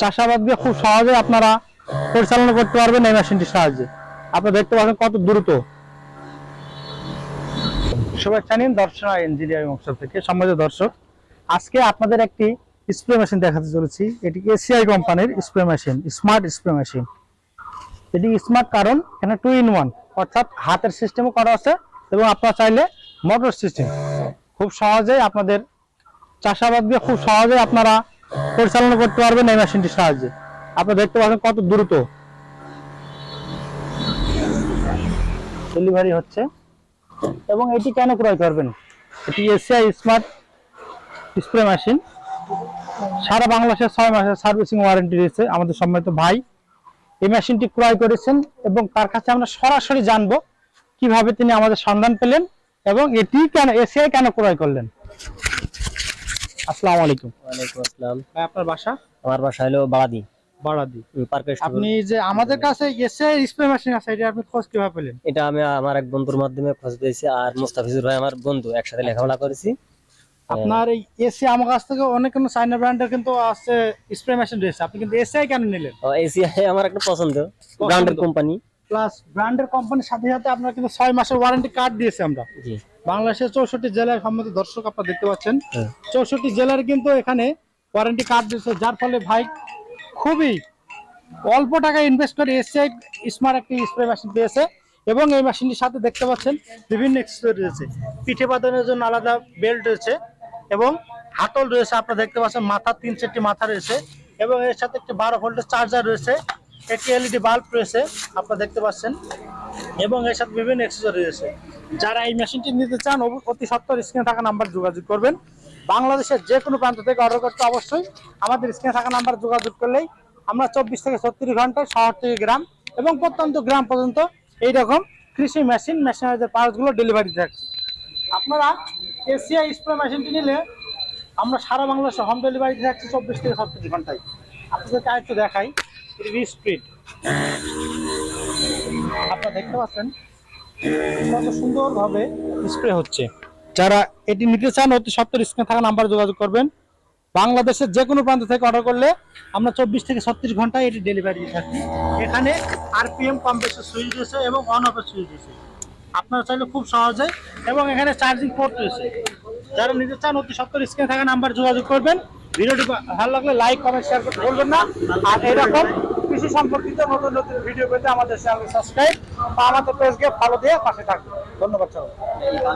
চাষাবাদকে খুব সহজে আপনারা পরিচালনা করতে পারবেন এই মেশিনটির সাহায্যে। আপনারা দেখতে পাচ্ছেন কত দ্রুত। শুভেচ্ছা নিন, দর্শনা ইঞ্জিনিয়ারিং ওয়ার্কশপ থেকে, সম্মানিত দর্শক। আজকে আপনাদের একটি স্প্রে মেশিন দেখাতে চলেছি। এটি এসিআই কোম্পানির spray machine, smart spray machine. এটি স্মার্ট কারণ, এখানে টু ইন ওয়ান অর্থাৎ হাতের সিস্টেমও করা আছে এবং আপনারা চাইলে মোটর সিস্টেম খুব সহজেই আপনাদের চাষাবাদকে খুব সহজে আপনারা পরিচালনা করতে পারবেন এই মেশিনটির সাহায্যে। আপনারা দেখতে পাচ্ছেন কত দ্রুত। ডেলিভারি হচ্ছে। এবং এটি কেন ক্রয় করবেন? এটি এসিআই স্মার্ট স্প্রে মেশিন। সারা বাংলাদেশে ছয় মাসের সার্ভিসিং ওয়ারেন্টি রয়েছে আমাদের সম্মানিত ভাই। এই মেশিনটি ক্রয় করেছেন এবং তার কাছে আমরা সরাসরি জানব কীভাবে তিনি আমাদের সন্ধান পেলেন এবং এটি কেন, এসিআই কেন ক্রয় করলেন। আসসালামু আলাইকুম। ওয়ালাইকুম আসসালাম। ভাই আপনার বাসা? আমার বাসা হলো বাড়াদি বাড়াদি পার্কের আপনি যে আমাদের কাছে এসিআই স্প্রে মেশিন আছে এটা আপনি খোঁজ কীভাবে পেলেন? এটা আমি আমার এক বন্ধুর মাধ্যমে খোঁজ পেয়েছি আর মুস্তাফিজুর ভাই আমার বন্ধু একসাথে লেখাপড়া করেছি। আপনার এই এসি আমার কাছ থেকে অনেক কোনো চাইনা ব্র্যান্ডের কিন্তু আছে স্প্রে মেশিন রয়েছে। আপনি কিন্তু এসিআই কেন নিলেন? এসিআই আমার একটা পছন্দ। ব্র্যান্ডের কোম্পানি প্লাস ব্র্যান্ডের কোম্পানির সাথে সাথে আপনার কিন্তু ছয় মাসের ওয়ারেন্টি কার্ড দিয়েছে আমরা। বাংলাদেশের চৌষট্টি জেলার সম্বন্ধে দর্শক আপনারা দেখতে পাচ্ছেন। হ্যাঁ। চৌষট্টি জেলার কিন্তু এখানে ওয়ারেন্টি কার্ড দিয়েছে। যার ফলে ভাই খুবই অল্প টাকা ইনভেস্ট করে এসিআই স্মার্ট একটি স্প্রে মেশিন পেয়েছে এবং এই মেশিনটির সাথে দেখতে পাচ্ছেন বিভিন্ন এক্সেসরি রয়েছে। পিঠে বাঁধানোর জন্য আলাদা বেল্ট রয়েছে এবং হাতল রয়েছে। আপনারা দেখতে পাচ্ছেন মাথা তিন চারটি মাথা রয়েছে এবং এর সাথে একটি বারো ভোল্টের চার্জার রয়েছে। একটি এলইডি বাল্ব রয়েছে, আপনারা দেখতে পাচ্ছেন, এবং এর সাথে বিভিন্ন এক্সেসরি রয়েছে। যারা এই মেশিনটি নিতে চান অতি সত্তর স্ক্রিনে থাকা নাম্বার যোগাযোগ করবেন। বাংলাদেশের যে কোনো প্রান্ত থেকে অর্ডার করতে অবশ্যই আমাদের স্ক্রিনে থাকা নাম্বার যোগাযোগ করলেই আমরা চব্বিশ থেকে ছত্রিশ ঘন্টায় শহর থেকে গ্রাম এবং প্রত্যন্ত গ্রাম পর্যন্ত এইরকম কৃষি মেশিন মেশিনারিজের পার্টসগুলো ডেলিভারি থাকছে। আপনারা এসিআই স্প্রে মেশিনটি নিলে আমরা সারা বাংলাদেশে হোম ডেলিভারি থাকছি চব্বিশ থেকে ছত্রিশ ঘন্টায়। আপনাদেরকে আরেকটু দেখাই। স্পিড আপনারা দেখতে পাচ্ছেন কত সুন্দরভাবে স্প্রে হচ্ছে। যারা এটি নিতে চান, অতি সত্তর স্ক্রিনে থাকা নাম্বার যোগাযোগ করবেন। বাংলাদেশের যে কোনো প্রান্ত থেকে অর্ডার করলে আমরা চব্বিশ থেকে ছত্রিশ ঘন্টায় এটি ডেলিভারি থাকি। এখানে আরপিএম কম বেশি সুইচ রয়েছে এবং অন অফের সুইচ রয়েছে। আপনারা চাইলে খুব সহজে এবং এখানে চার্জিং পোর্ট রয়েছে। যারা নিতে চান, অতি সত্তর স্ক্রিনে থাকা নাম্বার যোগাযোগ করবেন। ভিডিওটি ভালো লাগলে লাইক কমেন্ট শেয়ার করতে ভুলবেন না। আর এরকম কৃষি সম্পর্কিত নতুন নতুন ভিডিও পেতে আমাদের চ্যানেল সাবস্ক্রাইব বা আমাদের পেজকে ফলো দিয়ে পাশে থাকবে। ধন্যবাদ সবাই